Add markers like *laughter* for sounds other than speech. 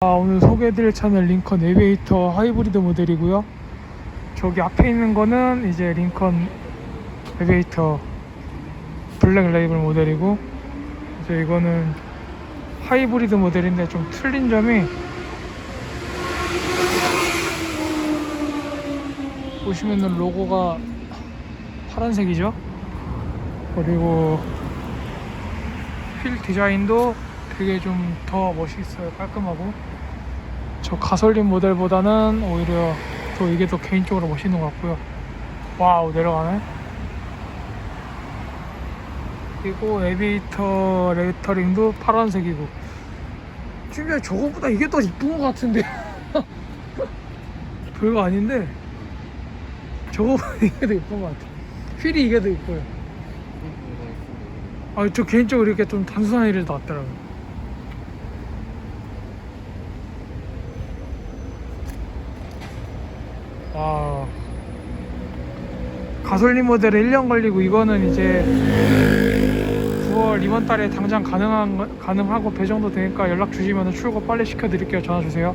아, 오늘 소개해드릴 차는 링컨 에비에이터 하이브리드 모델이고요. 저기 앞에 있는 거는 이제 링컨 에비에이터 블랙 레이블 모델이고 이제 이거는 하이브리드 모델인데 좀 틀린 점이 보시면은 로고가 파란색이죠. 그리고 휠 디자인도 되게 좀 더 멋있어요. 깔끔하고. 저 가솔린 모델보다는 오히려 또 이게 더 개인적으로 멋있는 것 같고요. 와우, 내려가네. 그리고 에비에이터 레터링도 파란색이고. 심지어 저거보다 이게 더 이쁜 것 같은데. *laughs* 별거 아닌데. 저거보다 *laughs* 이게 더 이쁜 것 같아. 휠이 이게 더 이뻐요. 아, 저 개인적으로 이렇게 좀 단순한 일을 나왔더라고요. 와. 가솔린 모델은 1년 걸리고 이거는 이제 9월 이번 달에 당장 가능한 거- 가능하고 배정도 되니까 연락 주시면 출고 빨리 시켜 드릴게요. 전화 주세요.